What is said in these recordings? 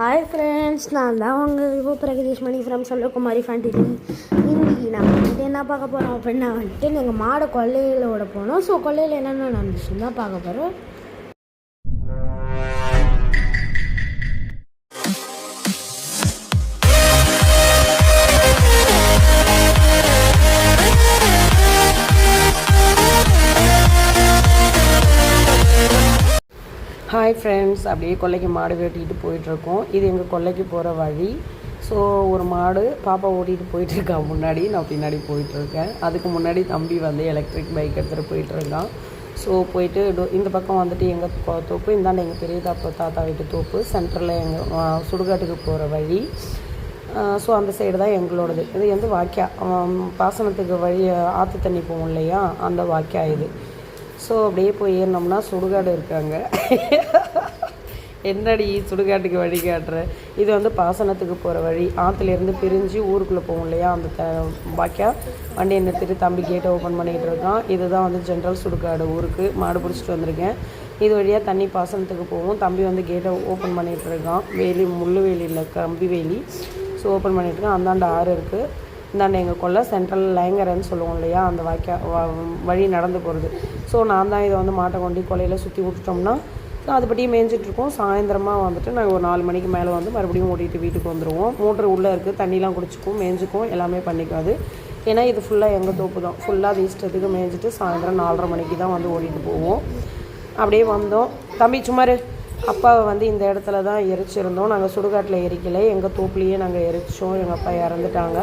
Hi friends நான் தான் உங்கள் விவோ பிரகதீஷ் மணி ஃப்ரம் சொல்லகுமாரி ஃபேண்டிட்டி இன்னைக்கு நம்ம வந்துட்டு என்ன பார்க்க போகிறோம் அப்படின்னா வந்துட்டு எங்கள் மாடை கொள்ளையில் விட போனோம் ஸோ கொள்ளையில் என்னென்ன நடந்துச்சுன்னு தான் பார்க்க போகிறோம் ஹாய் ஃப்ரெண்ட்ஸ் அப்படியே கொல்லைக்கு மாடு வெட்டிட்டு போயிட்டுருக்கோம். இது எங்கள் கொல்லைக்கு போகிற வழி. ஸோ ஒரு மாடு பாப்பா ஓட்டிகிட்டு போயிட்டுருக்கா முன்னாடி. நான் பின்னாடி போயிட்டுருக்கேன். அதுக்கு முன்னாடி தம்பி வந்து எலக்ட்ரிக் பைக் எடுத்துகிட்டு போயிட்டுருக்கான். ஸோ போயிட்டு டோ- இந்த பக்கம் வந்துட்டு எங்கள் தோப்பு இந்தாண்ட எங்கள் பெரிய தாப்பா தாத்தா வீட்டு தோப்பு. சென்டரில் எங்கள் சுடுகாட்டுக்கு போகிற வழி. ஸோ அந்த சைடு தான் எங்களோடது. இது வந்து வாக்கியா பாசனத்துக்கு வழி ஆற்று தண்ணி போகும் இல்லையா? அந்த வாக்கியா இது. ஸோ அப்படியே போய் ஏறினோம்னா சுடுகாடு இருக்காங்க. என்னடி சுடுகாட்டுக்கு வழி காட்டுற? இது வந்து பாசனத்துக்கு போகிற வழி. ஆற்றுலேருந்து பிரிஞ்சு ஊருக்குள்ளே போகும் இல்லையா? அந்த த பாக்கியா வண்டியை நிறுத்திட்டு தம்பி கேட்டை ஓப்பன் பண்ணிகிட்டு இருக்கான். இதுதான் வந்து ஜென்ரல் சுடுகாடு ஊருக்கு. மாடு பிடிச்சிட்டு வந்திருக்கேன். இது வழியாக தண்ணி பாசனத்துக்கு போகும் தம்பி வந்து கேட்டை ஓப்பன் பண்ணிகிட்டு இருக்கான். வேலி முள்ளு வேலியில் கம்பி வேலி. ஸோ ஓப்பன் பண்ணிகிட்டு இருக்கான். அந்தாண்ட ஆறு இருக்குது இந்தாண்ட எங்கள் கொல்லை சென்ட்ரல் லைங்கரன்னு சொல்லுவோம் இல்லையா? அந்த வாய்க்கா வ- வழி நடந்து போகிறது ஸோ நான் தான் இதை வந்து மாட்டை கொண்டு கொலையில் சுற்றி விட்டுட்டோம்னா ஸோ அதுபடி மேய்ஞ்சிட்ருக்கோம் சாயந்தரமாக வந்துட்டு நாங்கள் ஒரு நாலு மணிக்கு மேலே வந்து மறுபடியும் ஓட்டிகிட்டு வீட்டுக்கு வந்துடுவோம் மோட்ரு உள்ளே இருக்குது தண்ணிலாம் குடிச்சிக்கும் மேய்ஞ்சிக்கும். எல்லாமே பண்ணிக்காது. ஏன்னா இது ஃபுல்லாக எங்கள் தோப்பு தான். ஃபுல்லாக அது இஷ்டத்துக்கு மேய்ஞ்சிட்டு சாயந்தரம் நாலரை மணிக்கு தான் வந்து ஓடிட்டு போவோம். அப்படியே வந்தோம். தம்பி சுமார் அப்பாவை வந்து இந்த இடத்துல தான் எரிச்சிருந்தோம். நாங்கள் சுடுகாட்டில் எரிக்கலை. எங்கள் தோப்புலேயே நாங்கள் எரிச்சோம். எங்கள் அப்பா இறந்துட்டாங்க.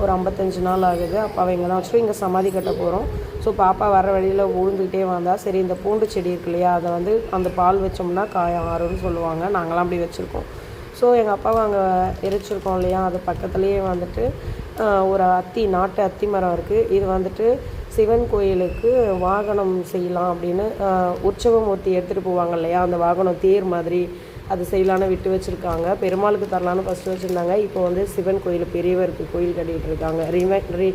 ஒரு ஐம்பத்தஞ்சு நாள் ஆகுது. அப்பாவை இங்கே தான் வச்சுட்டு இங்கே சமாதி கட்ட போகிறோம் ஸோ பாப்பா வர வழியில் உழுந்துக்கிட்டே வந்தால் சரி இந்த பூண்டு செடி இருக்கு இல்லையா அதை வந்து அந்த பால் வச்சோம்னா காயம் ஆறும்னு சொல்லுவாங்க. நாங்களாம் அப்படி வச்சுருக்கோம். ஸோ எங்கள் அப்பாவை அங்கே எரிச்சிருக்கோம் இல்லையா அது பக்கத்துலேயே வந்துட்டு ஒரு அத்தி நாட்டு அத்தி மரம் இருக்குது இது வந்துட்டு சிவன் கோயிலுக்கு வாகனம் செய்யலாம் அப்படின்னு உற்சவம் உற்சவமூர்த்தி எடுத்துகிட்டு போவாங்க இல்லையா? அந்த வாகனம் தேர் மாதிரி அது செய்யலான்னு விட்டு வச்சுருக்காங்க. பெருமாளுக்கு தரலான்னு ஃபஸ்ட்டு வச்சுருந்தாங்க. இப்போ வந்து சிவன் கோயில் பெரியவருக்கு கோயில் கட்டிகிட்டு இருக்காங்க. ரீவே ரீ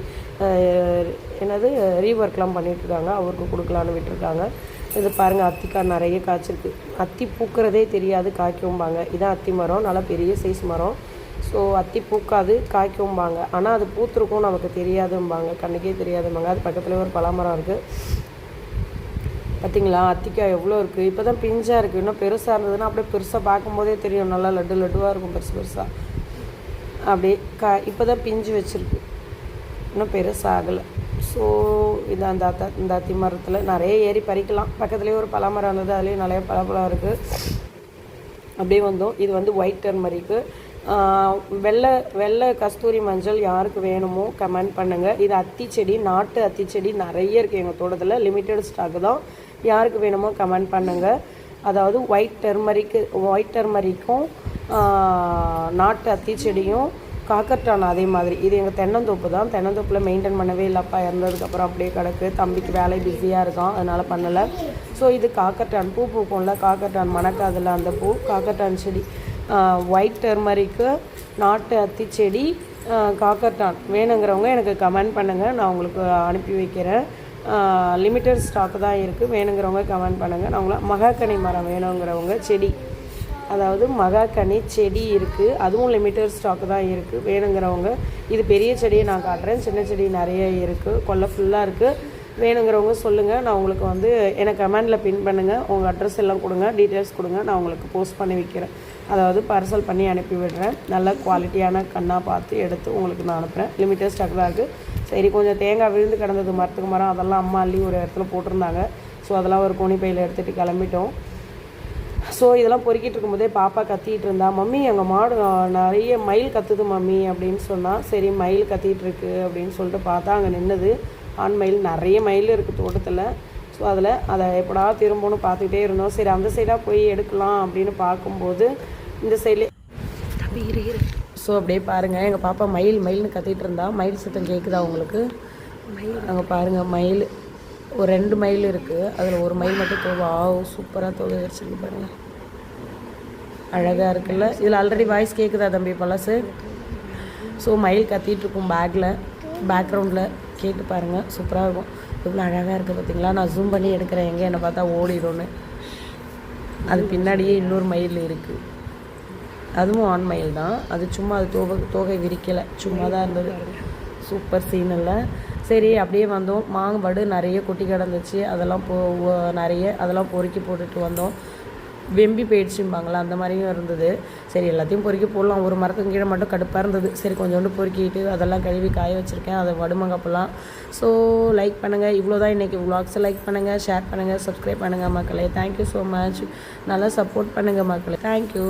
என்னது? ரீஒர்க்லாம் பண்ணிகிட்ருக்காங்க அவருக்கு கொடுக்கலான்னு விட்டுருக்காங்க. இது பாருங்கள் அத்திக்காய் நிறைய காய்ச்சிருக்கு. அத்தி பூக்கிறதே தெரியாது காய்க்கும்பாங்க. இதான் அத்தி மரம். நல்லா பெரிய சைஸ் மரம். ஸோ அத்தி பூக்காது காய்க்கும்பாங்க. ஆனால் அது பூத்திருக்கும் நமக்கு தெரியாதும்பாங்க. கண்ணுக்கே தெரியாதும்பாங்க. அது பக்கத்தில் ஒரு பலாமரம் இருக்குது பார்த்தீங்களா அத்திக்காய் எவ்வளோ இருக்குது இப்போ தான் பிஞ்சாக இருக்குது இன்னும் பெருசாக இருந்ததுன்னா அப்படியே பெருசாக பார்க்கும்போதே தெரியும். நல்லா லட்டு லட்டுவாக இருக்கும் பெருசு பெருசாக அப்படியே கா இப்போ தான் பிஞ்சு வச்சுருக்கு. இன்னும் பெருசாகலை ஸோ இது அந்த அத்த இந்த அத்தி மரத்தில் நிறைய ஏறி பறிக்கலாம். பக்கத்துலேயே ஒரு பலாமரம் இருந்தது. அதுலேயும் நிறைய பலாப்பழம் இருக்குது அப்படியே வந்தோம். இது வந்து ஒயிட் டர்மரிக்கு. வெள்ளை வெள்ளை கஸ்தூரி மஞ்சள் யாருக்கு வேணுமோ கமெண்ட் பண்ணுங்கள் இது அத்தி செடி நாட்டு அத்தி செடி நிறைய இருக்குது எங்கள் தோட்டத்தில். லிமிட்டட் ஸ்டாக்கு தான். யாருக்கு வேணுமோ கமெண்ட் பண்ணுங்கள் அதாவது ஒயிட் டெர்மரிக்கு ஒயிட் டெர்மரிக்கும் நாட்டு அத்தி செடியும் காக்கர்டான் அதே மாதிரி. இது எங்கள் தென்னந்தோப்பு தான். தென்னந்தோப்பில் மெயின்டைன் பண்ணவே இல்லைப்பா இறந்ததுக்கப்புறம் அப்படியே கிடக்கு. தம்பிக்கு வேலை பிஸியாக இருக்கான். அதனால் பண்ணலை. ஸோ இது காக்கர்டான். பூ பூக்கும்ல காக்கர்டான் மணக்காதில் அந்த பூ காக்கர்டான் செடி. ஒயிட் டர்மரிக்கு நாட்டு அத்தி செடி காக்கர்டான் வேணுங்கிறவங்க எனக்கு கமெண்ட் பண்ணுங்கள் நான் உங்களுக்கு அனுப்பி வைக்கிறேன். லிமிட்டட் ஸ்டாக் தான் இருக்குது வேணுங்கிறவங்க கமெண்ட் பண்ணுங்கள் நான் உங்களை மகாக்கனி மரம் வேணுங்கிறவங்க செடி அதாவது மகாக்கனி செடி இருக்குது அதுவும் லிமிட்டட் ஸ்டாக்கு தான் இருக்குது வேணுங்கிறவங்க இது பெரிய செடியை நான் காட்டுறேன். சின்ன செடி நிறைய இருக்குது கொல்லை ஃபுல்லாக இருக்குது வேணுங்கிறவங்க சொல்லுங்கள் நான் உங்களுக்கு வந்து எனக்கு கமெண்டில் பின் பண்ணுங்கள் உங்கள் அட்ரஸ் எல்லாம் கொடுங்க. டீட்டெயில்ஸ் கொடுங்க. நான் உங்களுக்கு போஸ்ட் பண்ணி வைக்கிறேன். அதாவது பார்சல் பண்ணி அனுப்பி விடுறேன் நல்ல குவாலிட்டியான கண்ணாக பார்த்து எடுத்து உங்களுக்கு நான் அனுப்புகிறேன் லிமிட்டட் ஸ்டாக் தான் இருக்குது சரி கொஞ்சம் தேங்காய் விழுந்து கிடந்தது மரத்துக்கு மரம் அதெல்லாம் அம்மா அள்ளி ஒரு இடத்துல போட்டிருந்தாங்க. ஸோ அதெல்லாம் ஒரு கோணிப்பையில் எடுத்துகிட்டு கிளம்பிட்டோம். ஸோ இதெல்லாம் பொறுக்கிட்டு இருக்கும்போதே பாப்பா கத்திகிட்டு இருந்தா மம்மி எங்கள் மாடு நிறைய மயில் கத்துது மம்மி அப்படின்னு சொன்னால் சரி மயில் கத்திகிட்டு இருக்கு அப்படின்னு சொல்லிட்டு பார்த்தா அங்கே நின்றுது ஆண் மயில் நிறைய மயில் இருக்குது தோட்டத்தில். ஸோ அதில் அதை எப்படா திரும்பணும்னு பார்த்துக்கிட்டே இருந்தோம். சரி அந்த சைடாக போய் எடுக்கலாம் அப்படின்னு பார்க்கும்போது இந்த சைட்லேயே ஸோ அப்படியே பாருங்கள் எங்கள் பாப்பா மயில் மயில்னு கத்திட்டு இருந்தா. மயில் சத்தம் கேட்குதா உங்களுக்கு? அங்கே பாருங்கள் மயில். ஒரு ரெண்டு மயில் இருக்குது அதில் ஒரு மயில் மட்டும் தோவா. சூப்பராக தோவை வச்சிருக்கு பாருங்கள் அழகாக இருக்குல்ல. இதில் ஆல்ரெடி வாய்ஸ் கேட்குதா தம்பி பழசு? ஸோ மயில் கத்திட்டு இருக்கும் பேக்கில் பேக்ரவுண்டில் கேட்டு பாருங்கள் சூப்பராக இருக்கும். இவ்வளோ அழகாக இருக்குது பார்த்தீங்களா நான் ஜூம் பண்ணி எடுக்கிறேன். எங்கே என்னை பார்த்தா ஓடிடும்னு. அது பின்னாடியே இன்னொரு மயில் இருக்குது அதுவும் ஆண்மயில் தான். அது சும்மா அது தோகை தோகை விரிக்கலை. சும்மா தான் இருந்தது. சூப்பர் சீன் இல்லை. சரி அப்படியே வந்தோம். மாங்கவடு நிறைய கொட்டி கிடந்துச்சு. அதெல்லாம் போ நிறைய அதெல்லாம் பொறுக்கி போட்டுட்டு வந்தோம். வெம்பி போயிடுச்சும்பாங்களா அந்த மாதிரியும் இருந்தது. சரி எல்லாத்தையும் பொறுக்கி போடலாம். ஒரு மரத்துக்கு கீழே மட்டும் கடுப்பாக இருந்தது. சரி கொஞ்சோண்டு பொறுக்கிட்டு அதெல்லாம் கழுவி காய வச்சுருக்கேன். அதை வடுமங்கப்பெல்லாம். ஸோ லைக் பண்ணுங்கள் இவ்வளோ தான் இன்றைக்கி விளாக்ஸை லைக் பண்ணுங்கள் ஷேர் பண்ணுங்கள் சப்ஸ்கிரைப் பண்ணுங்கள் மக்களே தேங்க்யூ ஸோ மச் நல்லா சப்போர்ட் பண்ணுங்கள் மக்களே. Thank you